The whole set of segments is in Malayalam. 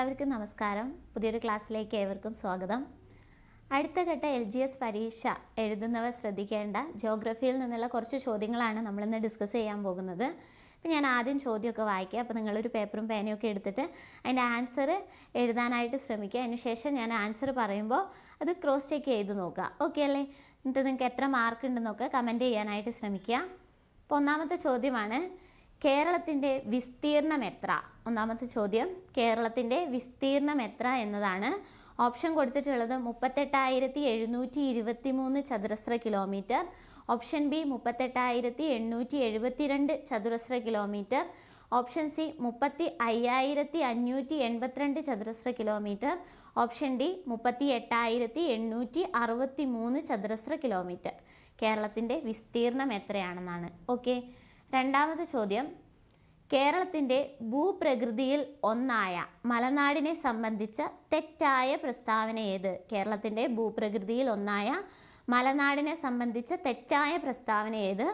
എല്ലാവർക്കും നമസ്കാരം. പുതിയൊരു ക്ലാസ്സിലേക്ക് ഏവർക്കും സ്വാഗതം. അടുത്ത ഘട്ട എൽ ജി എസ് പരീക്ഷ എഴുതുന്നവർ ശ്രദ്ധിക്കേണ്ട. ജോഗ്രഫിയിൽ നിന്നുള്ള കുറച്ച് ചോദ്യങ്ങളാണ് നമ്മളിന്ന് ഡിസ്കസ് ചെയ്യാൻ പോകുന്നത്. അപ്പം ഞാൻ ആദ്യം ചോദ്യമൊക്കെ വായിക്കുക അപ്പോൾ നിങ്ങളൊരു പേപ്പറും പേനയൊക്കെ എടുത്തിട്ട് അതിന്റെ ആൻസർ എഴുതാനായിട്ട് ശ്രമിക്കുക. അതിനുശേഷം ഞാൻ ആൻസർ പറയുമ്പോൾ അത് ക്രോസ് ചെക്ക് ചെയ്ത് നോക്കുക. ഓക്കെ അല്ലേ? എന്നിട്ട് നിങ്ങൾക്ക് എത്ര മാർക്ക് ഉണ്ടെന്നൊക്കെ കമന്റ് ചെയ്യാനായിട്ട് ശ്രമിക്കുക. അപ്പോൾ ഒന്നാമത്തെ ചോദ്യമാണ് കേരളത്തിന്റെ വിസ്തീർണം എത്ര? ഒന്നാമത്തെ ചോദ്യം കേരളത്തിന്റെ വിസ്തീർണം എത്ര എന്നതാണ്. ഓപ്ഷൻ കൊടുത്തിട്ടുള്ളത് മുപ്പത്തെട്ടായിരത്തി എഴുന്നൂറ്റി ഇരുപത്തി മൂന്ന് ചതുരശ്ര കിലോമീറ്റർ. ഓപ്ഷൻ ബി മുപ്പത്തെട്ടായിരത്തി എണ്ണൂറ്റി എഴുപത്തിരണ്ട് ചതുരശ്ര കിലോമീറ്റർ. ഓപ്ഷൻ സി മുപ്പത്തി അയ്യായിരത്തി അഞ്ഞൂറ്റി എൺപത്തിരണ്ട് ചതുരശ്ര കിലോമീറ്റർ. ഓപ്ഷൻ ഡി മുപ്പത്തി എട്ടായിരത്തി എണ്ണൂറ്റി അറുപത്തി മൂന്ന് ചതുരശ്ര കിലോമീറ്റർ. കേരളത്തിന്റെ വിസ്തീർണം എത്രയാണെന്നാണ്. ഓക്കെ. രണ്ടാമത്തെ ചോദ്യം. കേരളത്തിന്റെ ഭൂപ്രകൃതിയിൽ ഒന്നായ മലനാടിനെ സംബന്ധിച്ച തെറ്റായ പ്രസ്താവന ഏത്? കേരളത്തിന്റെ ഭൂപ്രകൃതിയിൽ ഒന്നായ മലനാടിനെ സംബന്ധിച്ച തെറ്റായ പ്രസ്താവന ഏത്?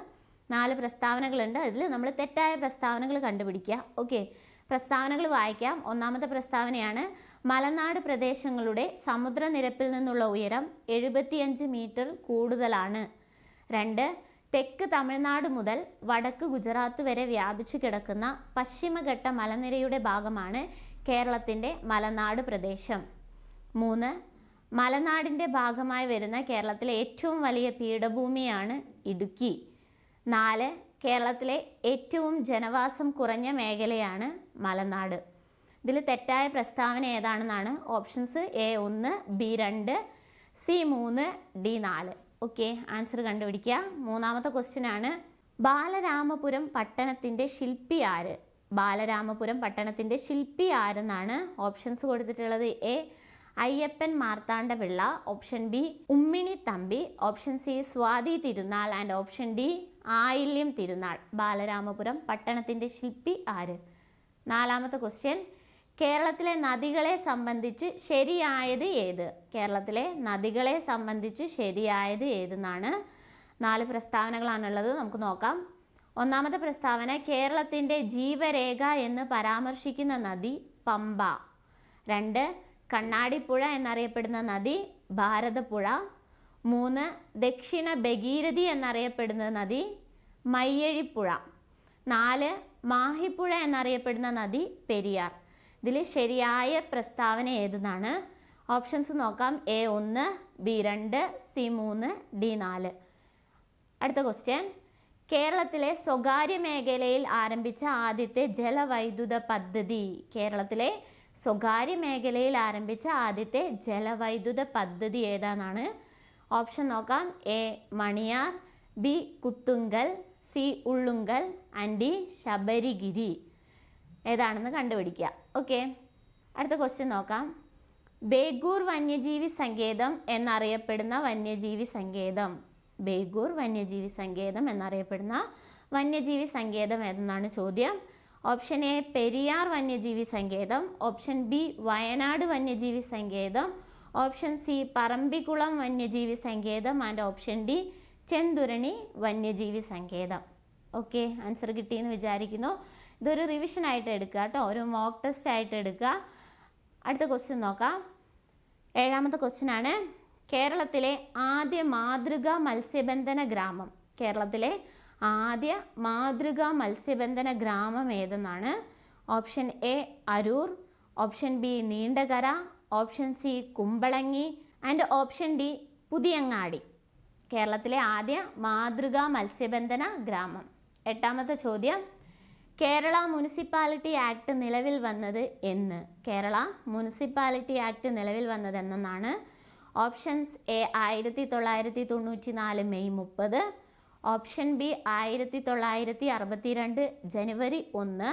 നാല് പ്രസ്താവനകളുണ്ട്. അതിൽ നമ്മൾ തെറ്റായ പ്രസ്താവനകൾ കണ്ടുപിടിക്കുക. ഓക്കെ. പ്രസ്താവനകൾ വായിക്കാം. ഒന്നാമത്തെ പ്രസ്താവനയാണ് മലനാട് പ്രദേശങ്ങളുടെ സമുദ്രനിരപ്പിൽ നിന്നുള്ള ഉയരം എഴുപത്തിയഞ്ച് മീറ്റർ കൂടുതലാണ്. രണ്ട് തെക്ക് തമിഴ്നാട് മുതൽ വടക്ക് ഗുജറാത്ത് വരെ വ്യാപിച്ചു കിടക്കുന്ന പശ്ചിമഘട്ട മലനിരയുടെ ഭാഗമാണ് കേരളത്തിന്റെ മലനാട് പ്രദേശം. മൂന്ന് മലനാടിന്റെ ഭാഗമായി വരുന്ന കേരളത്തിലെ ഏറ്റവും വലിയ പീഠഭൂമിയാണ് ഇടുക്കി. നാല് കേരളത്തിലെ ഏറ്റവും ജനവാസം കുറഞ്ഞ മേഖലയാണ് മലനാട്. ഇതിൽ തെറ്റായ പ്രസ്താവന ഏതാണെന്നാണ് ഓപ്ഷൻസ് എ ഒന്ന് ബി രണ്ട് സി മൂന്ന് ഡി നാല്. ഓക്കെ ആൻസർ കണ്ടുപിടിക്കുക. മൂന്നാമത്തെ ക്വസ്റ്റ്യൻ ആണ് ബാലരാമപുരം പട്ടണത്തിന്റെ ശില്പി ആര്? ബാലരാമപുരം പട്ടണത്തിന്റെ ശില്പി ആരെന്നാണ് ഓപ്ഷൻസ് കൊടുത്തിട്ടുള്ളത്? A Ayyappan Marthandapillai option B Ummini Thampi option C Swathi Thirunal and option D ആയില്യം തിരുനാൾ. ബാലരാമപുരം പട്ടണത്തിന്റെ ശില്പി ആര്? നാലാമത്തെ ക്വസ്റ്റ്യൻ കേരളത്തിലെ നദികളെ സംബന്ധിച്ച് ശരിയായത് ഏത്? കേരളത്തിലെ നദികളെ സംബന്ധിച്ച് ശരിയായത് ഏതെന്നാണ് നാല് പ്രസ്താവനകളാണുള്ളത്. നമുക്ക് നോക്കാം. ഒന്നാമത്തെ പ്രസ്താവന കേരളത്തിന്റെ ജീവരേഖ എന്ന് പരാമർശിക്കുന്ന നദി പമ്പ. രണ്ട് കണ്ണാടിപ്പുഴ എന്നറിയപ്പെടുന്ന നദി ഭാരതപ്പുഴ. മൂന്ന് ദക്ഷിണ ഭഗീരഥി എന്നറിയപ്പെടുന്ന നദി മയ്യഴിപ്പുഴ. നാല് മാഹിപ്പുഴ എന്നറിയപ്പെടുന്ന നദി പെരിയാർ. ഇതിൽ ശരിയായ പ്രസ്താവന ഏതെന്നാണ്? ഓപ്ഷൻസ് നോക്കാം. എ ഒന്ന് ബി രണ്ട് സി മൂന്ന് ഡി നാല്. അടുത്ത ക്വസ്റ്റ്യൻ കേരളത്തിലെ സ്വകാര്യ മേഖലയിൽ ആരംഭിച്ച ആദ്യത്തെ ജലവൈദ്യുത പദ്ധതി കേരളത്തിലെ സ്വകാര്യ മേഖലയിൽ ആരംഭിച്ച ആദ്യത്തെ ജലവൈദ്യുത പദ്ധതി ഏതാണെന്നാണ് ഓപ്ഷൻ നോക്കാം. A Maniyar B Kuthungal C Ullunkal and D Sabarigiri. ഏതാണെന്ന് കണ്ടുപിടിക്കുക. ഓക്കെ അടുത്ത ക്വസ്റ്റ്യൻ നോക്കാം. ബേഗൂർ വന്യജീവി സങ്കേതം എന്നറിയപ്പെടുന്ന വന്യജീവി സങ്കേതം. ബേഗൂർ വന്യജീവി സങ്കേതം എന്നറിയപ്പെടുന്ന വന്യജീവി സങ്കേതം ഏതെന്നാണ് ചോദ്യം? ഓപ്ഷൻ എ പെരിയാർ വന്യജീവി സങ്കേതം. ഓപ്ഷൻ ബി വയനാട് വന്യജീവി സങ്കേതം. ഓപ്ഷൻ സി പറമ്പിക്കുളം വന്യജീവി സങ്കേതം. ആൻഡ് ഓപ്ഷൻ ഡി ചെന്തുരണി വന്യജീവി സങ്കേതം. ഓക്കെ ആൻസർ കിട്ടിയെന്ന് വിചാരിക്കുന്നു. ഇതൊരു റിവിഷൻ ആയിട്ട് എടുക്കുക കേട്ടോ. ഒരു മോക്ക് ടെസ്റ്റ് ആയിട്ട് എടുക്കുക. അടുത്ത ക്വസ്റ്റ്യൻ നോക്കാം. ഏഴാമത്തെ ക്വസ്റ്റ്യൻ ആണ്. കേരളത്തിലെ ആദ്യ മാതൃകാ മത്സ്യബന്ധന ഗ്രാമം. കേരളത്തിലെ ആദ്യ മാതൃകാ മത്സ്യബന്ധന ഗ്രാമം ഏതെന്നാണ്? Option A Aroor option B Neendakara option C Kumbalangi and option D Puthiyangadi. കേരളത്തിലെ ആദ്യ മാതൃകാ മത്സ്യബന്ധന ഗ്രാമം. എട്ടാമത്തെ ചോദ്യം. കേരള മുനിസിപ്പാലിറ്റി ആക്ട് നിലവിൽ വന്നത് എന്ന്. കേരള മുനിസിപ്പാലിറ്റി ആക്ട് നിലവിൽ വന്നത് എന്നാണ് ഓപ്ഷൻസ് എ ആയിരത്തി തൊള്ളായിരത്തി തൊണ്ണൂറ്റി നാല് മെയ് മുപ്പത്. ഓപ്ഷൻ ബി ആയിരത്തി തൊള്ളായിരത്തി അറുപത്തി രണ്ട് ജനുവരി ഒന്ന്.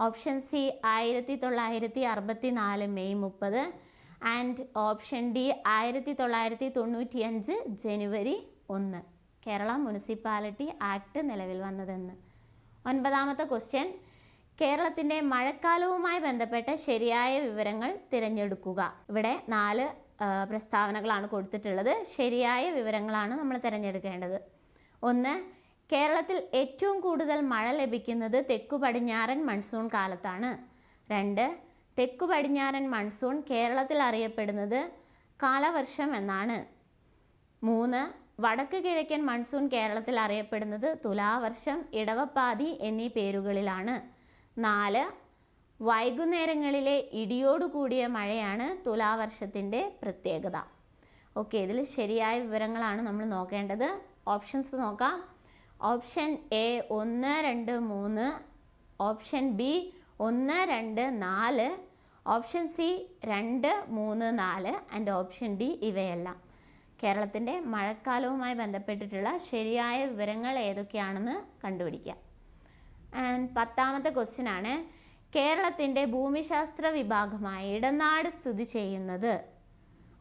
ഓപ്ഷൻ സി ആയിരത്തി തൊള്ളായിരത്തി അറുപത്തി നാല് മെയ് മുപ്പത്. ആൻഡ് ഓപ്ഷൻ ഡി ആയിരത്തി തൊള്ളായിരത്തി തൊണ്ണൂറ്റിയഞ്ച് ജനുവരി ഒന്ന്. കേരള മുനിസിപ്പാലിറ്റി ആക്ട് നിലവിൽ വന്നതെന്ന്. ഒൻപതാമത്തെ ക്വസ്റ്റ്യൻ കേരളത്തിന്റെ മഴക്കാലവുമായി ബന്ധപ്പെട്ട ശരിയായ വിവരങ്ങൾ തിരഞ്ഞെടുക്കുക. ഇവിടെ നാല് പ്രസ്താവനകളാണ് കൊടുത്തിട്ടുള്ളത്. ശരിയായ വിവരങ്ങളാണ് നമ്മൾ തിരഞ്ഞെടുക്കേണ്ടത്. ഒന്ന് കേരളത്തിൽ ഏറ്റവും കൂടുതൽ മഴ ലഭിക്കുന്നത് തെക്കു പടിഞ്ഞാറൻ മൺസൂൺ കാലത്താണ്. രണ്ട് തെക്കു പടിഞ്ഞാറൻ മൺസൂൺ കേരളത്തിൽ അറിയപ്പെടുന്നത് കാലവർഷം എന്നാണ്. മൂന്ന് വടക്ക് കിഴക്കൻ മൺസൂൺ കേരളത്തിൽ അറിയപ്പെടുന്നത് തുലാവർഷം ഇടവപ്പാതി എന്നീ പേരുകളിലാണ്. നാല് വൈകുന്നേരങ്ങളിലെ ഇടിയോടു കൂടിയ മഴയാണ് തുലാവർഷത്തിന്റെ പ്രത്യേകത. ഓക്കെ ഇതിൽ ശരിയായ വിവരങ്ങളാണ് നമ്മൾ നോക്കേണ്ടത്. ഓപ്ഷൻസ് നോക്കാം. ഓപ്ഷൻ എ ഒന്ന് രണ്ട് മൂന്ന് ഓപ്ഷൻ ബി ഒന്ന് രണ്ട് നാല് ഓപ്ഷൻ സി രണ്ട് മൂന്ന് നാല് ആൻഡ് ഓപ്ഷൻ ഡി ഇവയെല്ലാം. കേരളത്തിന്റെ മഴക്കാലവുമായി ബന്ധപ്പെട്ടിട്ടുള്ള ശരിയായ വിവരങ്ങൾ ഏതൊക്കെയാണെന്ന് കണ്ടുപിടിക്കുക ആൻഡ് പത്താമത്തെ ക്വസ്റ്റ്യൻ ആണ് കേരളത്തിന്റെ ഭൂമിശാസ്ത്ര വിഭാഗമായ ഇടനാട് സ്ഥിതി ചെയ്യുന്നത്?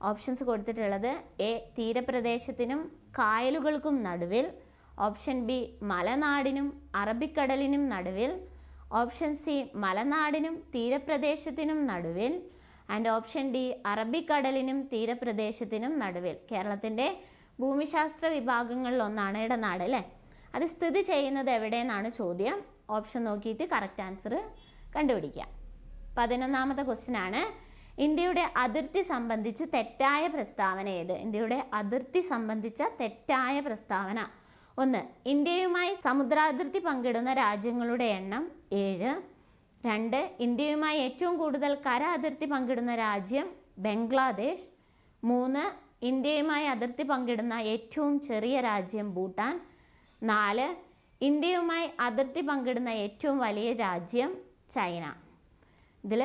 ഓപ്ഷൻസ് കൊടുത്തിട്ടുള്ളത് എ തീരപ്രദേശത്തിനും കായലുകൾക്കും നടുവിൽ. ഓപ്ഷൻ ബി മലനാടിനും അറബിക്കടലിനും നടുവിൽ. ഓപ്ഷൻ സി മലനാടിനും തീരപ്രദേശത്തിനും നടുവിൽ. ആൻഡ് ഓപ്ഷൻ ഡി അറബിക്കടലിനും തീരപ്രദേശത്തിനും നടുവിൽ. കേരളത്തിന്റെ ഭൂമിശാസ്ത്ര വിഭാഗങ്ങളിൽ ഒന്നാണ് ഇടനാട് അല്ലേ? അത് സ്ഥിതി ചെയ്യുന്നത് എവിടെയെന്നാണ് ചോദ്യം. ഓപ്ഷൻ നോക്കിയിട്ട് കറക്റ്റ് ആൻസർ കണ്ടുപിടിക്കുക പതിനൊന്നാമത്തെ ക്വസ്റ്റ്യൻ ആണ്. ഇന്ത്യയുടെ അതിർത്തി സംബന്ധിച്ച് തെറ്റായ പ്രസ്താവന ഏത്? ഇന്ത്യയുടെ അതിർത്തി സംബന്ധിച്ച തെറ്റായ പ്രസ്താവന. ഒന്ന് ഇന്ത്യയുമായി സമുദ്രാതിർത്തി പങ്കിടുന്ന രാജ്യങ്ങളുടെ എണ്ണം ഏഴ്. രണ്ട് ഇന്ത്യയുമായി ഏറ്റവും കൂടുതൽ കര അതിർത്തി പങ്കിടുന്ന രാജ്യം ബംഗ്ലാദേശ്. മൂന്ന് ഇന്ത്യയുമായി അതിർത്തി പങ്കിടുന്ന ഏറ്റവും ചെറിയ രാജ്യം ഭൂട്ടാൻ. നാല് ഇന്ത്യയുമായി അതിർത്തി പങ്കിടുന്ന ഏറ്റവും വലിയ രാജ്യം ചൈന. ഇതിൽ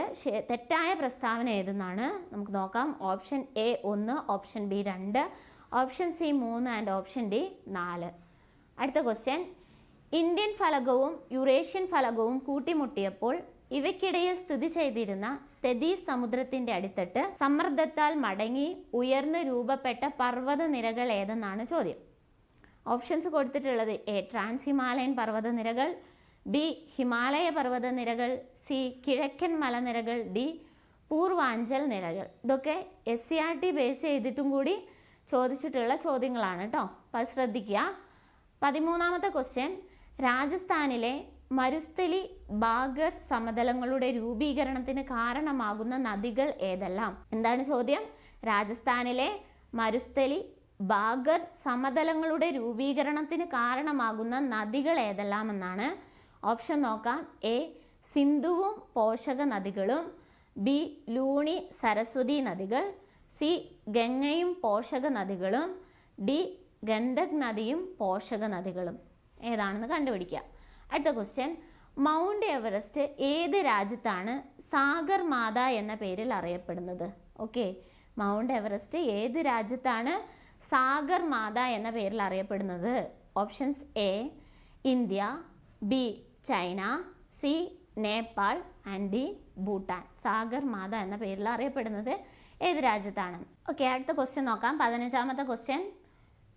തെറ്റായ പ്രസ്താവന ഏതെന്നാണ് നമുക്ക് നോക്കാം. ഓപ്ഷൻ എ ഒന്ന് ഓപ്ഷൻ ബി രണ്ട് ഓപ്ഷൻ സി മൂന്ന് ആൻഡ് ഓപ്ഷൻ ഡി നാല്. അടുത്ത ക്വസ്റ്റ്യൻ. ഇന്ത്യൻ ഫലകവും യുറേഷ്യൻ ഫലകവും കൂട്ടിമുട്ടിയപ്പോൾ ഇവയ്ക്കിടയിൽ സ്ഥിതി ചെയ്തിരുന്ന തെതീസ് സമുദ്രത്തിന്റെ അടിത്തട്ട് സമ്മർദ്ദത്താൽ മടങ്ങി ഉയർന്ന് രൂപപ്പെട്ട പർവത നിരകൾ ഏതെന്നാണ് ചോദ്യം. ഓപ്ഷൻസ് കൊടുത്തിട്ടുള്ളത് എ ട്രാൻസ് ഹിമാലയൻ പർവതനിരകൾ ബി ഹിമാലയ പർവതനിരകൾ സി കിഴക്കൻ മലനിരകൾ ഡി പൂർവാഞ്ചൽ നിരകൾ. ഇതൊക്കെ S C R T base ചെയ്തിട്ടും കൂടി ചോദിച്ചിട്ടുള്ള ചോദ്യങ്ങളാണ് കേട്ടോ അപ്പോൾ ശ്രദ്ധിക്കുക. പതിമൂന്നാമത്തെ ക്വസ്റ്റ്യൻ രാജസ്ഥാനിലെ മരുസ്ഥലി ഭാഗർ സമതലങ്ങളുടെ രൂപീകരണത്തിന് കാരണമാകുന്ന നദികൾ ഏതെല്ലാം? എന്താണ് ചോദ്യം? രാജസ്ഥാനിലെ മരുസ്ഥലി ഭാഗർ സമതലങ്ങളുടെ രൂപീകരണത്തിന് കാരണമാകുന്ന നദികൾ ഏതെല്ലാം എന്നാണ് ഓപ്ഷൻ നോക്കാം. എ സിന്ധുവും പോഷക നദികളും. ബി ലൂണി സരസ്വതി നദികൾ. സി ഗംഗയും പോഷക നദികളും. ഡി ഗന്ധക് നദിയും പോഷക നദികളും. ഏതാണെന്ന് കണ്ടുപിടിക്കുക അടുത്ത ക്വസ്റ്റ്യൻ മൗണ്ട് എവറസ്റ്റ് ഏത് രാജ്യത്താണ് സാഗർ മാത എന്ന പേരിൽ അറിയപ്പെടുന്നത്? ഓക്കെ മൗണ്ട് എവറസ്റ്റ് ഏത് രാജ്യത്താണ് സാഗർ മാത എന്ന പേരിൽ അറിയപ്പെടുന്നത്? Options A India B China C Nepal and D Bhutan. Sagar Matha എന്ന പേരിൽ അറിയപ്പെടുന്നത് ഏത് രാജ്യത്താണ്? ഓക്കെ അടുത്ത ക്വസ്റ്റ്യൻ നോക്കാം. പതിനഞ്ചാമത്തെ ക്വസ്റ്റ്യൻ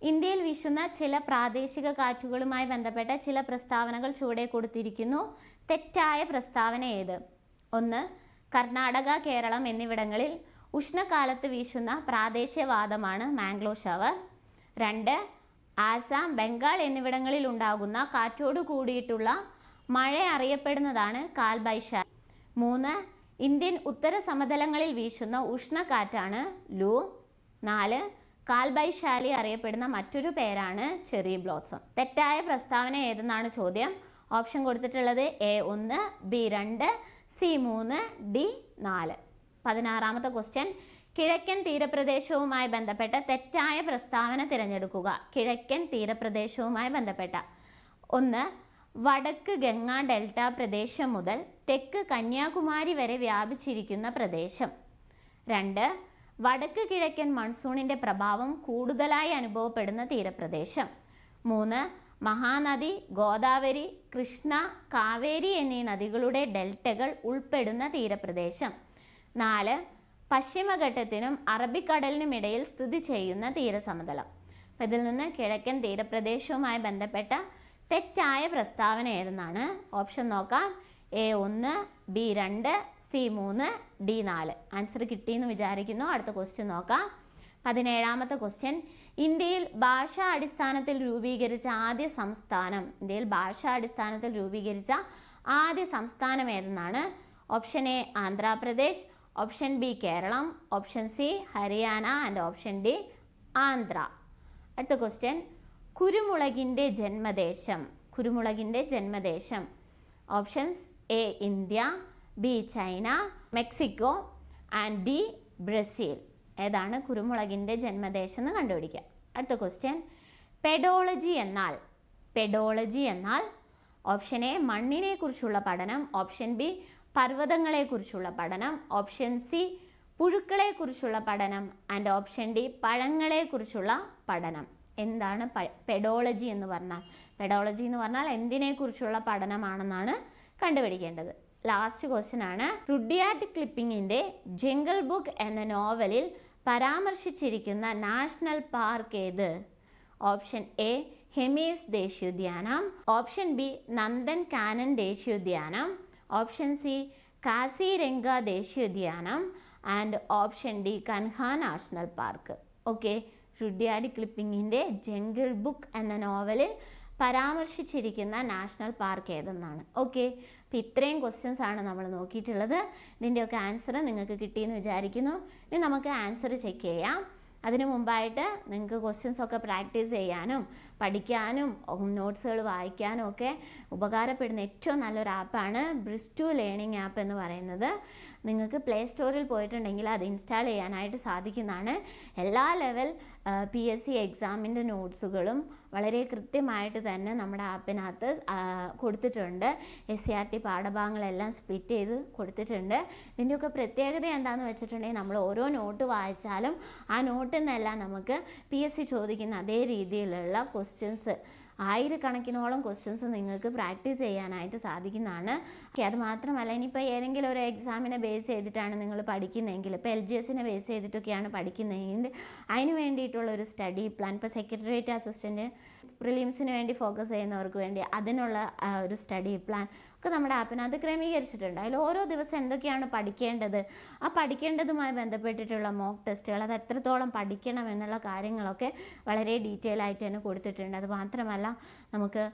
ഇന്ത്യയിൽ വീശുന്ന ചില പ്രാദേശിക കാറ്റുകളുമായി ബന്ധപ്പെട്ട ചില പ്രസ്താവനകൾ ചുവടെ കൊടുത്തിരിക്കുന്നു. തെറ്റായ പ്രസ്താവന ഏത്? ഒന്ന് കർണാടക കേരളം എന്നിവിടങ്ങളിൽ ഉഷ്ണകാലത്ത് വീശുന്ന പ്രാദേശികവാദമാണ് മാംഗ്ലോ ഷവർ രണ്ട് ആസാം ബംഗാൾ എന്നിവിടങ്ങളിൽ ഉണ്ടാകുന്ന കാറ്റോട് കൂടിയിട്ടുള്ള മഴ അറിയപ്പെടുന്നതാണ് കാൽബൈഷ മൂന്ന് ഇന്ത്യൻ ഉത്തര സമതലങ്ങളിൽ വീശുന്ന ഉഷ്ണക്കാറ്റാണ് ലൂ. നാല് കാൽബൈശാലി അറിയപ്പെടുന്ന മറ്റൊരു പേരാണ് ചെറി ബ്ലോസം. തെറ്റായ പ്രസ്താവന ഏതെന്നാണ് ചോദ്യം? ഓപ്ഷൻ കൊടുത്തിട്ടുള്ളത് എ ഒന്ന് ബി രണ്ട് സി മൂന്ന് ഡി നാല്. പതിനാറാമത്തെ ക്വസ്റ്റ്യൻ. കിഴക്കൻ തീരപ്രദേശവുമായി ബന്ധപ്പെട്ട തെറ്റായ പ്രസ്താവന തിരഞ്ഞെടുക്കുക. കിഴക്കൻ തീരപ്രദേശവുമായി ബന്ധപ്പെട്ട. ഒന്ന് വടക്ക് ഗംഗാ ഡെൽറ്റ പ്രദേശം മുതൽ തെക്ക് കന്യാകുമാരി വരെ വ്യാപിച്ചിരിക്കുന്ന പ്രദേശം. രണ്ട് വടക്ക് കിഴക്കൻ മൺസൂണിന്റെ പ്രഭാവം കൂടുതലായി അനുഭവപ്പെടുന്ന തീരപ്രദേശം. മൂന്ന് മഹാനദി ഗോദാവരി കൃഷ്ണ കാവേരി എന്നീ നദികളുടെ ഡെൽറ്റകൾ ഉൾപ്പെടുന്ന തീരപ്രദേശം. നാല് പശ്ചിമഘട്ടത്തിനും അറബിക്കടലിനും ഇടയിൽ സ്ഥിതി ചെയ്യുന്ന തീരസമതലം. അപ്പം ഇതിൽ നിന്ന് കിഴക്കൻ തീരപ്രദേശവുമായി ബന്ധപ്പെട്ട തെറ്റായ പ്രസ്താവന ഏതെന്നാണ്? ഓപ്ഷൻ നോക്കാം. എ ഒന്ന് ബി രണ്ട് സി മൂന്ന് ഡി നാല്. ആൻസർ കിട്ടിയെന്ന് വിചാരിക്കുന്നു. അടുത്ത ക്വസ്റ്റ്യൻ നോക്കാം. പതിനേഴാമത്തെ ക്വസ്റ്റ്യൻ ഇന്ത്യയിൽ ഭാഷാ അടിസ്ഥാനത്തിൽ രൂപീകരിച്ച ആദ്യ സംസ്ഥാനം. ഇന്ത്യയിൽ ഭാഷാ അടിസ്ഥാനത്തിൽ രൂപീകരിച്ച ആദ്യ സംസ്ഥാനം ഏതെന്നാണ്? Option A Andhra Pradesh. Option B Keralam. Option C Haryana. And option D Andhra. അടുത്ത ക്വസ്റ്റ്യൻ കുരുമുളകിന്റെ ജന്മദേശം. കുരുമുളകിന്റെ ജന്മദേശം. Options A India B China Mexico and D Brazil. ഏതാണ് കുരുമുളകിന്റെ ജന്മദേശം എന്ന് കണ്ടുപിടിക്കുക അടുത്ത ക്വസ്റ്റ്യൻ പെഡോളജി എന്നാൽ പെഡോളജി എന്നാൽ ഓപ്ഷൻ എ മണ്ണിനെ കുറിച്ചുള്ള പഠനം. ഓപ്ഷൻ ബി പർവതങ്ങളെക്കുറിച്ചുള്ള പഠനം. ഓപ്ഷൻ സി പുഴുക്കളെക്കുറിച്ചുള്ള പഠനം. ആൻഡ് ഓപ്ഷൻ ഡി പഴങ്ങളെക്കുറിച്ചുള്ള പഠനം. എന്താണ് പെഡോളജി എന്ന് പറഞ്ഞാൽ. പെഡോളജി എന്ന് പറഞ്ഞാൽ എന്തിനെക്കുറിച്ചുള്ള പഠനമാണെന്നാണ് കണ്ടുപിടിക്കേണ്ടത്. ലാസ്റ്റ് ക്വസ്റ്റ്യൻ ആണ്. റുഡിയാറ്റ് ക്ലിപ്പിങ്ങിന്റെ ജംഗിൾ ബുക്ക് എന്ന നോവലിൽ പരാമർശിച്ചിരിക്കുന്ന നാഷണൽ പാർക്ക് ഏത്? ഓപ്ഷൻ എ ഹെമീസ് ദേശീയോദ്യാനം. ഓപ്ഷൻ ബി നന്ദൻ കാനൻ ദേശീയോദ്യാനം. ഓപ്ഷൻ സി കാസിരംഗ ദേശീയോദ്യാനം. And option D Kanha national park. Okay Rudyard ക്ലിപ്പിങ്ങിന്റെ jungle book എന്ന നോവലിൽ പരാമർശിച്ചിരിക്കുന്ന നാഷണൽ പാർക്ക് ഏതെന്നാണ്. ഓക്കെ അപ്പോൾ ഇത്രയും ക്വസ്റ്റ്യൻസ് ആണ് നമ്മൾ നോക്കിയിട്ടുള്ളത്. ഇതിന്റെയൊക്കെ ആൻസർ നിങ്ങൾക്ക് കിട്ടിയെന്ന് വിചാരിക്കുന്നു. ഇനി നമുക്ക് ആൻസർ ചെക്ക് ചെയ്യാം. അതിനു മുമ്പായിട്ട് നിങ്ങൾക്ക് ക്വസ്റ്റ്യൻസ് ഒക്കെ പ്രാക്ടീസ് ചെയ്യാനും പഠിക്കാനും നോട്ട്സുകൾ വായിക്കാനും ഒക്കെ ഉപകാരപ്പെടുന്ന ഏറ്റവും നല്ലൊരു ആപ്പാണ് ബ്രിസ്റ്റു ലേണിംഗ് ആപ്പ് എന്ന് പറയുന്നത്. നിങ്ങൾക്ക് പ്ലേ സ്റ്റോറിൽ പോയിട്ടുണ്ടെങ്കിൽ അത് ഇൻസ്റ്റാൾ ചെയ്യാനായിട്ട് സാധിക്കുന്നതാണ്. എല്ലാ ലെവൽ പി എസ് സി എക്സാമിന്റെ നോട്ട്സുകളും വളരെ കൃത്യമായിട്ട് തന്നെ നമ്മുടെ ആപ്പിനകത്ത് കൊടുത്തിട്ടുണ്ട്. എസ് സി ആർ ടി പാഠഭാഗങ്ങളെല്ലാം സ്പ്ലിറ്റ് ചെയ്ത് കൊടുത്തിട്ടുണ്ട്. ഇതിന്റെയൊക്കെ പ്രത്യേകത എന്താണെന്ന് വെച്ചിട്ടുണ്ടെങ്കിൽ നമ്മൾ ഓരോ നോട്ട് വായിച്ചാലും ആ നോട്ടിൽ നിന്നെല്ലാം നമുക്ക് പി എസ് സി ചോദിക്കുന്ന അതേ രീതിയിലുള്ള ക്വസ്റ്റ്യൻസ് ആയിരക്കണക്കിനോളം ക്വസ്റ്റ്യൻസ് നിങ്ങൾക്ക് പ്രാക്ടീസ് ചെയ്യാനായിട്ട് സാധിക്കുന്നതാണ്. ഓക്കെ അത് മാത്രമല്ല ഇനിയിപ്പോൾ ഏതെങ്കിലും ഒരു എക്സാമിനെ ബേസ് ചെയ്തിട്ടാണ് നിങ്ങൾ പഠിക്കുന്നതെങ്കിൽ ഇപ്പോൾ എൽ ജി എസിനെ ബേസ് ചെയ്തിട്ടൊക്കെയാണ് പഠിക്കുന്നതെങ്കിൽ അതിന് വേണ്ടിയിട്ടുള്ള ഒരു സ്റ്റഡി പ്ലാൻ ഇപ്പോൾ സെക്രട്ടേറിയറ്റ് അസിസ്റ്റന്റ് പ്രിലിംസിന് വേണ്ടി ഫോക്കസ് ചെയ്യുന്നവർക്ക് വേണ്ടി അതിനുള്ള ഒരു സ്റ്റഡി പ്ലാൻ ഒക്കെ നമ്മുടെ ആപ്പിനകത്ത് ക്രമീകരിച്ചിട്ടുണ്ട്. അതിൽ ഓരോ ദിവസം എന്തൊക്കെയാണ് പഠിക്കേണ്ടത്? ആ പഠിക്കേണ്ടതുമായി ബന്ധപ്പെട്ടിട്ടുള്ള മോക്ക് ടെസ്റ്റുകൾ അത് എത്രത്തോളം പഠിക്കണം എന്നുള്ള കാര്യങ്ങളൊക്കെ വളരെ ഡീറ്റെയിൽ ആയിട്ട് തന്നെ കൊടുത്തിട്ടുണ്ട്. അത് മാത്രമല്ല നമുക്ക്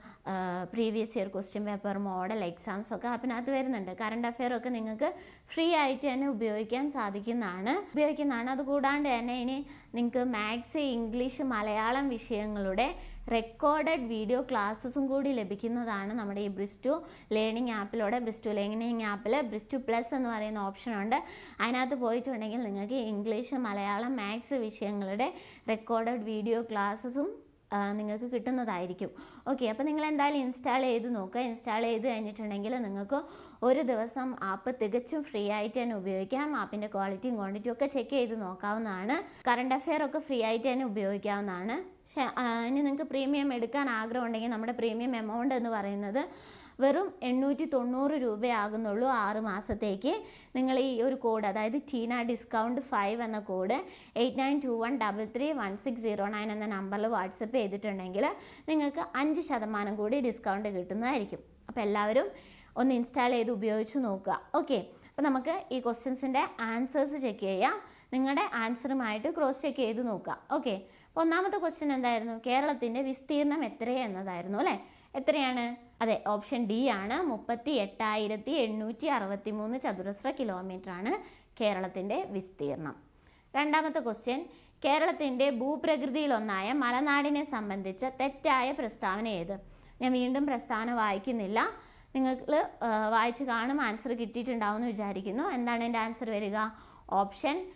previous year question paper model exams ഒക്കെ അതിനകത്ത് വരുന്നുണ്ട്. കറണ്ട് അഫെയർ ഒക്കെ നിങ്ങൾക്ക് ഫ്രീ ആയിട്ട് തന്നെ ഉപയോഗിക്കാൻ സാധിക്കുന്നതാണ്. ഉപയോഗിക്കുന്നതാണ്. അതുകൂടാണ്ട് തന്നെ ഇനി നിങ്ങൾക്ക് മാത്സ് ഇംഗ്ലീഷ് മലയാളം വിഷയങ്ങളുടെ റെക്കോർഡഡ് വീഡിയോ ക്ലാസ്സസും കൂടി ലഭിക്കുന്നതാണ് നമ്മുടെ ഈ ബ്രിസ്റ്റു ലേണിംഗ് ആപ്പിലൂടെ ബ്രിസ്റ്റു ലേണിംഗ് ആപ്പിൽ ബ്രിസ്റ്റു പ്ലസ് എന്ന് പറയുന്ന ഓപ്ഷനുണ്ട് അതിനകത്ത് പോയിട്ടുണ്ടെങ്കിൽ നിങ്ങൾക്ക് ഇംഗ്ലീഷ് മലയാളം മാത്സ് വിഷയങ്ങളുടെ റെക്കോർഡഡ് വീഡിയോ ക്ലാസ്സസും നിങ്ങൾക്ക് കിട്ടുന്നതായിരിക്കും. ഓക്കെ അപ്പോൾ നിങ്ങൾ എന്തായാലും ഇൻസ്റ്റാൾ ചെയ്ത് നോക്കുക. ഇൻസ്റ്റാൾ ചെയ്ത് കഴിഞ്ഞിട്ടുണ്ടെങ്കിൽ നിങ്ങൾക്ക് ഒരു ദിവസം ആപ്പ് തികച്ചും ഫ്രീ ആയിട്ട് തന്നെ ഉപയോഗിക്കാം. ആപ്പിന്റെ ക്വാളിറ്റിയും ക്വാണ്ടിറ്റിയും ഒക്കെ ചെക്ക് ചെയ്ത് നോക്കാവുന്നതാണ്. കറണ്ട് അഫെയർ ഒക്കെ ഫ്രീ ആയിട്ട് തന്നെ ഉപയോഗിക്കാവുന്നതാണ്. ഇനി നിങ്ങൾക്ക് പ്രീമിയം എടുക്കാൻ ആഗ്രഹം ഉണ്ടെങ്കിൽ നമ്മുടെ പ്രീമിയം എമൗണ്ട് എന്ന് പറയുന്നത് വെറും എണ്ണൂറ്റി തൊണ്ണൂറ് രൂപയാകുന്നുള്ളൂ ആറ് മാസത്തേക്ക്. നിങ്ങൾ ഈ ഒരു കോഡ് അതായത് ടീന ഡിസ്കൗണ്ട് ഫൈവ് എന്ന code eight nine two one double three one six zero nine എന്ന നമ്പറിൽ വാട്സപ്പ് ചെയ്തിട്ടുണ്ടെങ്കിൽ നിങ്ങൾക്ക് അഞ്ച് ശതമാനം കൂടി ഡിസ്കൗണ്ട് കിട്ടുന്നതായിരിക്കും. അപ്പോൾ എല്ലാവരും ഒന്ന് ഇൻസ്റ്റാൾ ചെയ്ത് ഉപയോഗിച്ച് നോക്കുക. ഓക്കെ അപ്പോൾ നമുക്ക് ഈ ക്വസ്റ്റ്യൻസിന്റെ ആൻസേഴ്സ് ചെക്ക് ചെയ്യാം. നിങ്ങളുടെ ആൻസറുമായിട്ട് ക്രോസ് ചെക്ക് ചെയ്ത് നോക്കുക. ഓക്കെ അപ്പോൾ ഒന്നാമത്തെ ക്വസ്റ്റ്യൻ എന്തായിരുന്നു? കേരളത്തിന്റെ വിസ്തീർണം എത്രയാണ് എന്നതായിരുന്നു അല്ലേ? എത്രയാണ്? അതെ ഓപ്ഷൻ ഡി ആണ്. മുപ്പത്തി എട്ടായിരത്തി എണ്ണൂറ്റി അറുപത്തി മൂന്ന് ചതുരശ്ര കിലോമീറ്റർ ആണ് കേരളത്തിന്റെ വിസ്തീർണം രണ്ടാമത്തെ ക്വസ്റ്റ്യൻ കേരളത്തിന്റെ ഭൂപ്രകൃതിയിലൊന്നായ മലനാടിനെ സംബന്ധിച്ച തെറ്റായ പ്രസ്താവന ഏത്? ഞാൻ വീണ്ടും പ്രസ്താവന വായിക്കുന്നില്ല. നിങ്ങൾ വായിച്ച് കാണും. ആൻസർ കിട്ടിയിട്ടുണ്ടാവും എന്ന് വിചാരിക്കുന്നു. എന്താണ് എന്റെ ആൻസർ വരിക? ഓപ്ഷൻ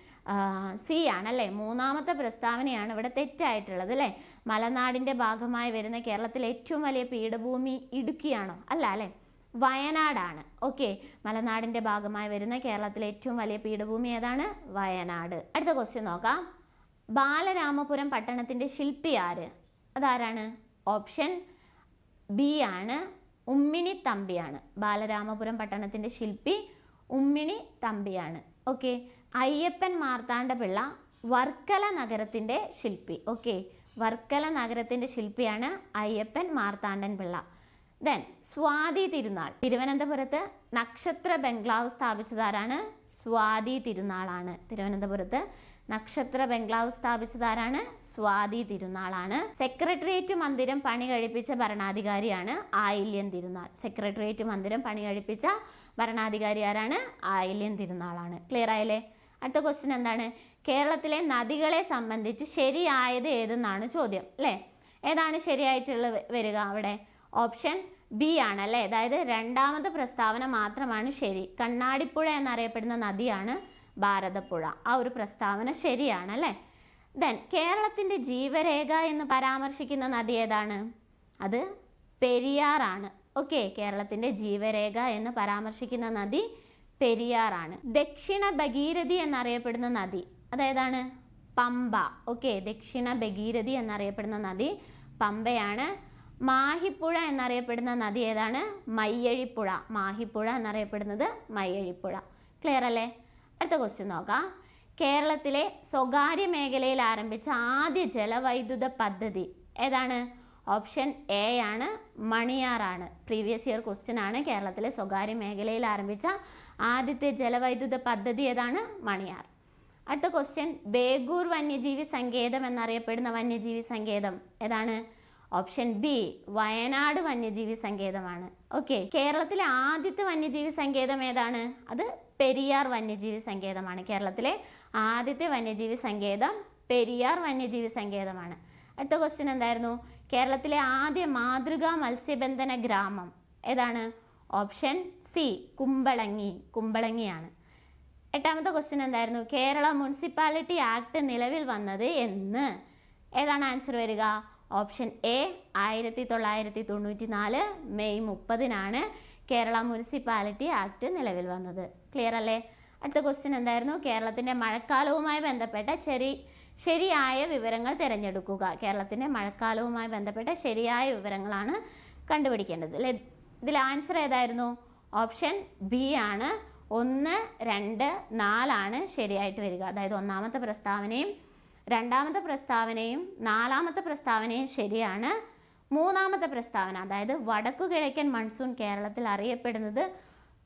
സി ആണല്ലേ? മൂന്നാമത്തെ പ്രസ്താവനയാണ് ഇവിടെ തെറ്റായിട്ടുള്ളത് അല്ലേ? മലനാടിന്റെ ഭാഗമായി വരുന്ന കേരളത്തിലെ ഏറ്റവും വലിയ പീഠഭൂമി ഇടുക്കിയാണോ? അല്ല അല്ലേ? വയനാടാണ്. ഓക്കെ. മലനാടിന്റെ ഭാഗമായി വരുന്ന കേരളത്തിലെ ഏറ്റവും വലിയ പീഠഭൂമി ഏതാണ്? വയനാട്. അടുത്ത ക്വസ്റ്റ്യൻ നോക്കാം. ബാലരാമപുരം പട്ടണത്തിന്റെ ശില്പി ആര്? അതാരാണ്? ഓപ്ഷൻ ബി ആണ് ഉമ്മിണി തമ്പിയാണ്. ബാലരാമപുരം പട്ടണത്തിന്റെ ശില്പി ഉമ്മിണി തമ്പിയാണ്. ഓക്കെ അയ്യപ്പൻ മാർത്താണ്ഡ പിള്ള വർക്കല നഗരത്തിന്റെ ശില്പി. ഓക്കെ വർക്കല നഗരത്തിന്റെ ശില്പിയാണ് അയ്യപ്പൻ മാർത്താണ്ഡൻ പിള്ള. ദെൻ സ്വാതി തിരുനാൾ. തിരുവനന്തപുരത്ത് നക്ഷത്ര ബംഗ്ലാവ് സ്ഥാപിച്ചതാരാണ്? സ്വാതി തിരുനാളാണ്. തിരുവനന്തപുരത്ത് നക്ഷത്ര ബംഗ്ലാവ് സ്ഥാപിച്ചതാരാണ്? സ്വാതി തിരുനാളാണ്. സെക്രട്ടേറിയറ്റ് മന്ദിരം പണി കഴിപ്പിച്ച ഭരണാധികാരിയാണ് ആയില്യൻ തിരുനാൾ. സെക്രട്ടേറിയറ്റ് മന്ദിരം പണി കഴിപ്പിച്ച ഭരണാധികാരി ആരാണ്? ആയില്യൻ തിരുനാളാണ്. ക്ലിയർ ആയല്ലേ? അടുത്ത ക്വസ്റ്റ്യൻ എന്താണ്? കേരളത്തിലെ നദികളെ സംബന്ധിച്ച് ശരിയായത് ഏതെന്നാണ് ചോദ്യം. അല്ലേ ഏതാണ് ശരിയായിട്ടുള്ള വരിക അവിടെ? ഓപ്ഷൻ ബി ആണ് അല്ലേ? അതായത് രണ്ടാമത്തെ പ്രസ്താവന മാത്രമാണ് ശരി. കണ്ണാടിപ്പുഴ എന്നറിയപ്പെടുന്ന നദിയാണ് ഭാരതപ്പുഴ. ആ ഒരു പ്രസ്താവന ശരിയാണ് അല്ലേ? ദെൻ കേരളത്തിന്റെ ജീവരേഖ എന്ന് പരാമർശിക്കുന്ന നദി ഏതാണ്? അത് പെരിയാറാണ് ഓക്കെ കേരളത്തിന്റെ ജീവരേഖ എന്ന് പരാമർശിക്കുന്ന നദി പെരിയാറാണ് ദക്ഷിണ ഭഗീരഥി എന്നറിയപ്പെടുന്ന നദി അതേതാണ് പമ്പ. ഓക്കെ ദക്ഷിണ ഭഗീരഥി എന്നറിയപ്പെടുന്ന നദി പമ്പയാണ്. മാഹിപ്പുഴ എന്നറിയപ്പെടുന്ന നദി ഏതാണ്? മയ്യഴിപ്പുഴ. മാഹിപ്പുഴ എന്നറിയപ്പെടുന്നത് മയ്യഴിപ്പുഴ. ക്ലിയർ അല്ലേ? അടുത്ത ക്വസ്റ്റ്യൻ നോക്കാം. കേരളത്തിലെ സ്വകാര്യ മേഖലയിൽ ആരംഭിച്ച ആദ്യ ജലവൈദ്യുത പദ്ധതി ഏതാണ്? ഓപ്ഷൻ എ ആണ് മണിയാറാണ് പ്രീവിയസ് ഇയർ ക്വസ്റ്റ്യൻ ആണ്. കേരളത്തിലെ സ്വകാര്യ മേഖലയിൽ ആരംഭിച്ച ആദ്യത്തെ ജലവൈദ്യുത പദ്ധതി ഏതാണ്? മണിയാർ. അടുത്ത ക്വസ്റ്റ്യൻ ബേഗൂർ വന്യജീവി സങ്കേതം എന്നറിയപ്പെടുന്ന വന്യജീവി സങ്കേതം ഏതാണ്? ഓപ്ഷൻ ബി വയനാട് വന്യജീവി സങ്കേതമാണ്. ഓക്കെ കേരളത്തിലെ ആദ്യത്തെ വന്യജീവി സങ്കേതം ഏതാണ്? അത് പെരിയാർ വന്യജീവി സങ്കേതമാണ്. കേരളത്തിലെ ആദ്യത്തെ വന്യജീവി സങ്കേതം പെരിയാർ വന്യജീവി സങ്കേതമാണ്. അടുത്ത ക്വസ്റ്റ്യൻ എന്തായിരുന്നു? കേരളത്തിലെ ആദ്യ മാതൃകാ മത്സ്യബന്ധന ഗ്രാമം ഏതാണ്? ഓപ്ഷൻ സി കുമ്പളങ്ങി കുമ്പളങ്ങിയാണ്. എട്ടാമത്തെ ക്വസ്റ്റ്യൻ എന്തായിരുന്നു? കേരള മുനിസിപ്പാലിറ്റി ആക്ട് നിലവിൽ വന്നത് എന്ന്. ഏതാണ് ആൻസർ വരിക? ഓപ്ഷൻ എ ആയിരത്തി തൊള്ളായിരത്തി തൊണ്ണൂറ്റി നാല് മെയ് മുപ്പതിനാണ് കേരള മുനിസിപ്പാലിറ്റി ആക്ട് നിലവിൽ വന്നത്. ക്ലിയർ അല്ലേ? അടുത്ത ക്വസ്റ്റ്യൻ എന്തായിരുന്നു? കേരളത്തിന്റെ മഴക്കാലവുമായി ബന്ധപ്പെട്ട ചെറി ശരിയായ വിവരങ്ങൾ തിരഞ്ഞെടുക്കുക. കേരളത്തിന്റെ മഴക്കാലവുമായി ബന്ധപ്പെട്ട ശരിയായ വിവരങ്ങളാണ് കണ്ടുപിടിക്കേണ്ടത്. അല്ലേ ഇതിൽ ആൻസർ ഏതായിരുന്നു? ഓപ്ഷൻ ബി ആണ്. ഒന്ന് രണ്ട് നാലാണ് ശരിയായിട്ട് വരിക. അതായത് ഒന്നാമത്തെ പ്രസ്താവനയും രണ്ടാമത്തെ പ്രസ്താവനയും നാലാമത്തെ പ്രസ്താവനയും ശരിയാണ്. മൂന്നാമത്തെ പ്രസ്താവന അതായത് വടക്കു കിഴക്കൻ മൺസൂൺ കേരളത്തിൽ അറിയപ്പെടുന്നത്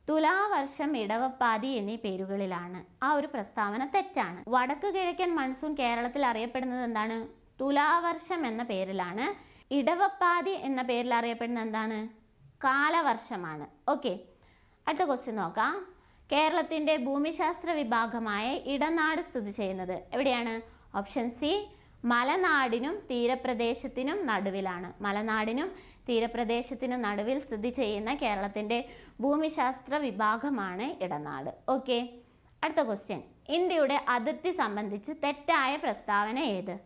തുലാവർഷം ഇടവപ്പാതി എന്നീ പേരുകളിലാണ്. ആ ഒരു പ്രസ്താവന തെറ്റാണ്. വടക്കു കിഴക്കൻ മൺസൂൺ കേരളത്തിൽ അറിയപ്പെടുന്നത് എന്താണ്? തുലാവർഷം എന്ന പേരിലാണ്. ഇടവപ്പാതി എന്ന പേരിൽ അറിയപ്പെടുന്നത് എന്താണ്? കാലവർഷമാണ്. ഓക്കെ അടുത്ത ക്വസ്റ്റ്യൻ നോക്കാം. കേരളത്തിന്റെ ഭൂമിശാസ്ത്ര വിഭാഗമായ ഇടനാട് സ്ഥിതി ചെയ്യുന്നത് എവിടെയാണ്? ഓപ്ഷൻ സി മലനാടിനും തീരപ്രദേശത്തിനും നടുവിലാണ്. മലനാടിനും തീരപ്രദേശത്തിനും നടുവിൽ സ്ഥിതി ചെയ്യുന്ന കേരളത്തിന്റെ ഭൂമിശാസ്ത്ര വിഭാഗമാണ് ഇടനാട്. ഓക്കെ അടുത്ത ക്വസ്റ്റ്യൻ ഇന്ത്യയുടെ അതിർത്തി സംബന്ധിച്ച് തെറ്റായ പ്രസ്താവന ഏത്?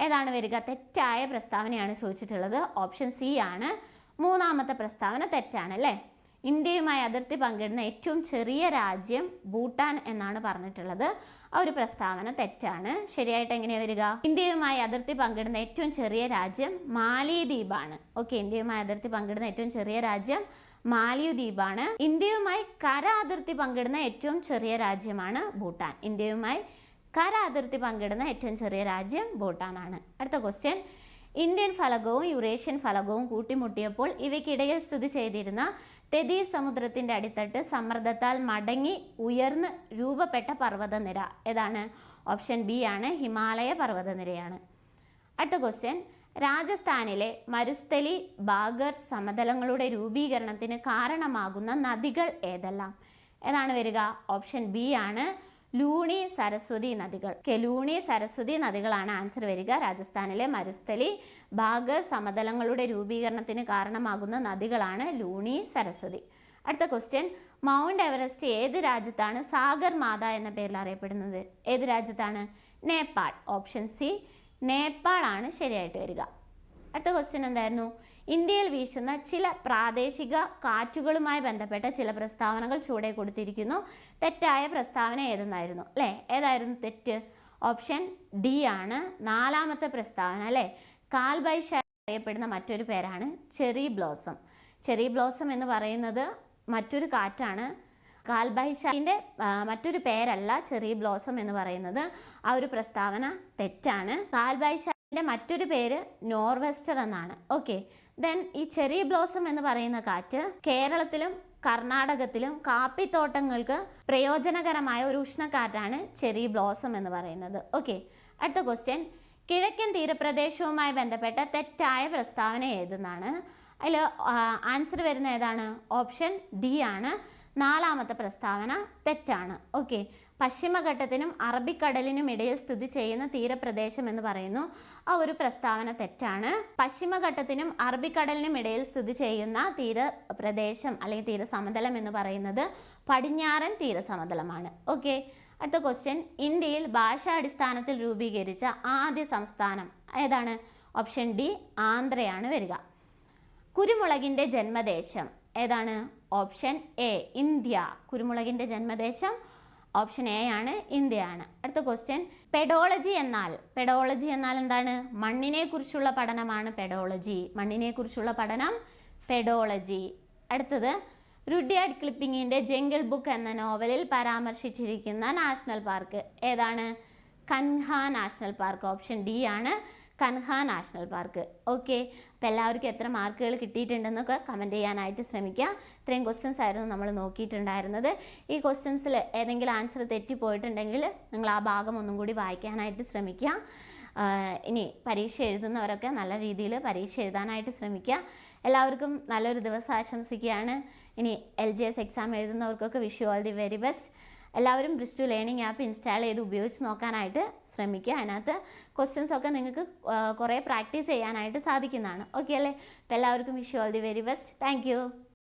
ഏതാണ് വരിക? തെറ്റായ പ്രസ്താവനയാണ് ചോദിച്ചിട്ടുള്ളത്. ഓപ്ഷൻ സി ആണ്. മൂന്നാമത്തെ പ്രസ്താവന തെറ്റാണ് അല്ലേ? ഇന്ത്യയുമായി അതിർത്തി പങ്കിടുന്ന ഏറ്റവും ചെറിയ രാജ്യം ഭൂട്ടാൻ എന്നാണ് പറഞ്ഞിട്ടുള്ളത്. ആ ഒരു പ്രസ്താവന തെറ്റാണ്. ശരിയായിട്ട് എങ്ങനെയാ വരിക? ഇന്ത്യയുമായി അതിർത്തി പങ്കിടുന്ന ഏറ്റവും ചെറിയ രാജ്യം മാലിദ്വീപാണ്. ഓക്കെ ഇന്ത്യയുമായി അതിർത്തി പങ്കിടുന്ന ഏറ്റവും ചെറിയ രാജ്യം മാലിദ്വീപാണ്. ഇന്ത്യയുമായി കര അതിർത്തി പങ്കിടുന്ന ഏറ്റവും ചെറിയ രാജ്യമാണ് ഭൂട്ടാൻ. ഇന്ത്യയുമായി കര അതിർത്തി പങ്കിടുന്ന ഏറ്റവും ചെറിയ രാജ്യം ഭൂട്ടാനാണ്. അടുത്ത ക്വസ്റ്റ്യൻ ഇന്ത്യൻ ഫലകവും യുറേഷ്യൻ ഫലകവും കൂട്ടിമുട്ടിയപ്പോൾ ഇവയ്ക്കിടയിൽ സ്ഥിതി ചെയ്തിരുന്ന തെതീസ് സമുദ്രത്തിന്റെ അടിത്തട്ട് സമ്മർദ്ദത്താൽ മടങ്ങി ഉയർന്ന് രൂപപ്പെട്ട പർവതനിര. ഏതാണ്? ഓപ്ഷൻ ബി ആണ് ഹിമാലയ പർവതനിരയാണ്. അടുത്ത ക്വസ്റ്റ്യൻ. രാജസ്ഥാനിലെ മരുസ്ഥലി ബാഗർ സമതലങ്ങളുടെ രൂപീകരണത്തിന് കാരണമാകുന്ന നദികൾ ഏതെല്ലാം? ഏതാണ് വരിക? ഓപ്ഷൻ ബി ആണ് ലൂണി സരസ്വതി നദികൾ. ഓക്കെ ലൂണി സരസ്വതി നദികളാണ് ആൻസർ വരിക. രാജസ്ഥാനിലെ മരുസ്ഥലി ഭാഗ സമതലങ്ങളുടെ രൂപീകരണത്തിന് കാരണമാകുന്ന നദികളാണ് ലൂണി സരസ്വതി. അടുത്ത ക്വസ്റ്റ്യൻ മൗണ്ട് എവറസ്റ്റ് ഏത് രാജ്യത്താണ് സാഗർ മാത എന്ന പേരിൽ അറിയപ്പെടുന്നത്? ഏത് രാജ്യത്താണ്? നേപ്പാൾ. ഓപ്ഷൻ സി നേപ്പാളാണ് ശരിയായിട്ട് വരിക. അടുത്ത ക്വസ്റ്റ്യൻ എന്തായിരുന്നു? ഇന്ത്യയിൽ വീശുന്ന ചില പ്രാദേശിക കാറ്റുകളുമായി ബന്ധപ്പെട്ട ചില പ്രസ്താവനകൾ ചൂടെ കൊടുത്തിരിക്കുന്നു. തെറ്റായ പ്രസ്താവന ഏതെന്നായിരുന്നു? അല്ലേ? ഏതായിരുന്നു തെറ്റ്? ഓപ്ഷൻ ഡി ആണ്. നാലാമത്തെ പ്രസ്താവന അല്ലേ? കാൽബൈഷ അറിയപ്പെടുന്ന മറ്റൊരു പേരാണ് ചെറി ബ്ലോസം. ചെറി ബ്ലോസം എന്ന് പറയുന്നത് മറ്റൊരു കാറ്റാണ്. കാൽബൈഷാന്റെ മറ്റൊരു പേരല്ല ചെറി ബ്ലോസം എന്ന് പറയുന്നത്. ആ ഒരു പ്രസ്താവന തെറ്റാണ്. കാൽബൈഷാന്റെ മറ്റൊരു പേര് നോർവെസ്റ്റർ എന്നാണ്. ഓക്കെ. ദെൻ ഈ ചെറി ബ്ലോസം എന്ന് പറയുന്ന കാറ്റ് കേരളത്തിലും കർണാടകത്തിലും കാപ്പിത്തോട്ടങ്ങൾക്ക് പ്രയോജനകരമായ ഒരു ഉഷ്ണക്കാറ്റാണ് ചെറി ബ്ലോസം എന്ന് പറയുന്നത്. ഓക്കെ അടുത്ത ക്വസ്റ്റ്യൻ കിഴക്കൻ തീരപ്രദേശവുമായി ബന്ധപ്പെട്ട തെറ്റായ പ്രസ്താവന ഏതെന്നാണ്? അതിൽ ആൻസർ വരുന്ന ഏതാണ്? ഓപ്ഷൻ ഡി ആണ്. നാലാമത്തെ പ്രസ്താവന തെറ്റാണ്. ഓക്കെ പശ്ചിമഘട്ടത്തിനും അറബിക്കടലിനും ഇടയിൽ സ്ഥിതി ചെയ്യുന്ന തീരപ്രദേശം എന്ന് പറയുന്നു. ആ ഒരു പ്രസ്താവന തെറ്റാണ്. പശ്ചിമഘട്ടത്തിനും അറബിക്കടലിനും ഇടയിൽ സ്ഥിതി ചെയ്യുന്ന തീരപ്രദേശം അല്ലെങ്കിൽ തീരസമതലം എന്ന് പറയുന്നത് പടിഞ്ഞാറൻ തീരസമതലമാണ്. ഓക്കെ. അടുത്ത ക്വസ്റ്റ്യൻ ഇന്ത്യയിൽ ഭാഷാടിസ്ഥാനത്തിൽ രൂപീകരിച്ച ആദ്യ സംസ്ഥാനം ഏതാണ്? ഓപ്ഷൻ ഡി ആന്ധ്രയാണ് വരിക. കുരുമുളകിന്റെ ജന്മദേശം ഏതാണ്? Option A India. കുരുമുളകിന്റെ ജന്മദേശം ഓപ്ഷൻ എ ആണ് ഇന്ത്യയാണ്. അടുത്ത ക്വസ്റ്റ്യൻ പെഡോളജി എന്നാൽ പെഡോളജി എന്നാൽ എന്താണ്? മണ്ണിനെ കുറിച്ചുള്ള പഠനമാണ് പെഡോളജി മണ്ണിനെ കുറിച്ചുള്ള പഠനം പെഡോളജി അടുത്തത് റുഡിയാഡ് ക്ലിപ്പിങ്ങിന്റെ ജംഗിൾ ബുക്ക് എന്ന നോവലിൽ പരാമർശിച്ചിരിക്കുന്ന നാഷണൽ പാർക്ക് ഏതാണ്? Kanha national park option D ആണ്. Kanha national park. ഓക്കെ. അപ്പോൾ എല്ലാവർക്കും എത്ര മാർക്കുകൾ കിട്ടിയിട്ടുണ്ടെന്നൊക്കെ കമന്റ് ചെയ്യാനായിട്ട് ശ്രമിക്കുക. ഇത്രയും ക്വസ്റ്റ്യൻസ് ആയിരുന്നു നമ്മൾ നോക്കിയിട്ടുണ്ടായിരുന്നത്. ഈ ക്വസ്റ്റ്യൻസിൽ ഏതെങ്കിലും ആൻസർ തെറ്റിപ്പോയിട്ടുണ്ടെങ്കിൽ നിങ്ങൾ ആ ഭാഗം ഒന്നും കൂടി വായിക്കാനായിട്ട് ശ്രമിക്കുക. ഇനി പരീക്ഷ എഴുതുന്നവരൊക്കെ നല്ല രീതിയിൽ പരീക്ഷ എഴുതാനായിട്ട് ശ്രമിക്കുക. എല്ലാവർക്കും നല്ലൊരു ദിവസം ആശംസിക്കുകയാണ്. ഇനി L G S exam എഴുതുന്നവർക്കൊക്കെ wish all the very best എല്ലാവരും ബ്രിസ്റ്റു ലേണിംഗ് ആപ്പ് ഇൻസ്റ്റാൾ ചെയ്ത് ഉപയോഗിച്ച് നോക്കാനായിട്ട് ശ്രമിക്കുക. അതിനകത്ത് ക്വസ്റ്റ്യൻസ് ഒക്കെ നിങ്ങൾക്ക് കുറേ പ്രാക്ടീസ് ചെയ്യാനായിട്ട് സാധിക്കുന്നതാണ്. ഓക്കെ അല്ലേ? അപ്പോൾ എല്ലാവർക്കും wish all the very best thank